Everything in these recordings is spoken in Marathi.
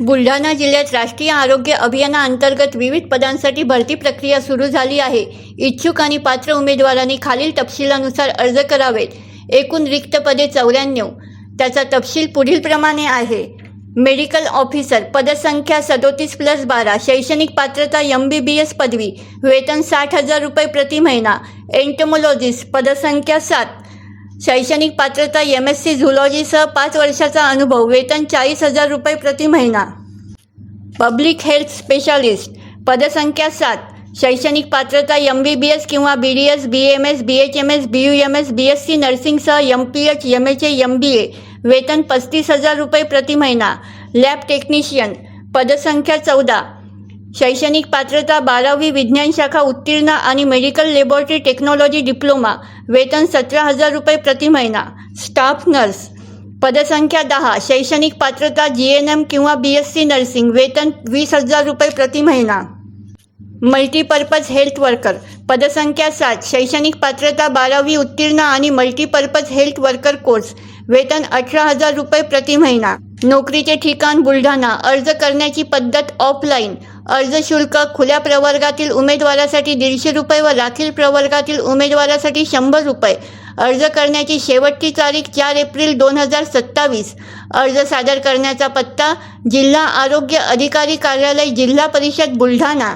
बुलढाणा जिल्ह्यात राष्ट्रीय आरोग्य अभियानाअंतर्गत विविध पदांसाठी भरती प्रक्रिया सुरू झाली आहे. इच्छुक आणि पात्र उमेदवारांनी खालील तपशिलानुसार अर्ज करावेत. एकूण रिक्त पदे चौऱ्याण्णव. त्याचा तपशील पुढीलप्रमाणे आहे. मेडिकल ऑफिसर पदसंख्या सदोतीस प्लस बारा शैक्षणिक पात्रता एम बी बी एस पदवी वेतन साठ हजार रुपये प्रति महिना एंटमोलॉजिस्ट पदसंख्या सात शैक्षणिक पात्रता एम एस सी झुलॉजीसह पाच वर्षाचा अनुभव. वेतन चाळीस हजार रुपये प्रति महिना. पब्लिक हेल्थ स्पेशालिस्ट पदसंख्या सात. शैक्षणिक पात्रता एम बी बी एस किंवा B D S B M S B H M S B U M S B S C नर्सिंगसह M P H M H A M B A वेतन पस्तीस हजार रुपये प्रति महिना. लॅब टेक्निशियन पदसंख्या चौदा. शैक्षणिक पात्रता बारावी विज्ञान शाखा उत्तीर्ण आणि मेडिकल लॅबोरेटरी टेक्नॉलॉजी डिप्लोमा वेतन सतरा हजार रुपये प्रति महिना स्टाफ नर्स पदसंख्या दहा शैक्षणिक पात्रता जी एन एम किंवा बी एस सी नर्सिंग वेतन वीस हजार रुपये प्रति महिना. मल्टीपर्पज हेल्थ वर्कर पदसंख्या सात शैक्षणिक पात्रता बारावी उत्तीर्ण आणि मल्टीपर्पज हेल्थ वर्कर कोर्स वेतन अठरा हजार रुपये प्रति महिना. नोकरीचे ठिकाण बुलढाणा. अर्ज करण्याची पद्धत ऑफलाईन. अर्ज शुल्क खुल्या प्रवर्गातील उमेदवारासाठी दीडशे रुपये व राखील प्रवर्गातील उमेदवारासाठी शंभर रुपये. अर्ज करण्याची शेवटची तारीख चार एप्रिल दोन हजार सत्तावीस. अर्ज सादर करण्याचा पत्ता जिल्हा आरोग्य अधिकारी कार्यालय जिल्हा परिषद बुलढाणा.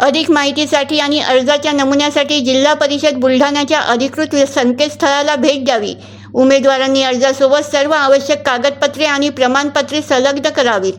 अधिक माहितीसाठी आणि अर्जाच्या नमुन्यासाठी जिल्हा परिषद बुलढाण्याच्या अधिकृत संकेतस्थळाला भेट द्यावी. उमेदवारांनी अर्जासोबत सर्व आवश्यक कागदपत्रे आणि प्रमाणपत्रे संलग्न करावीत.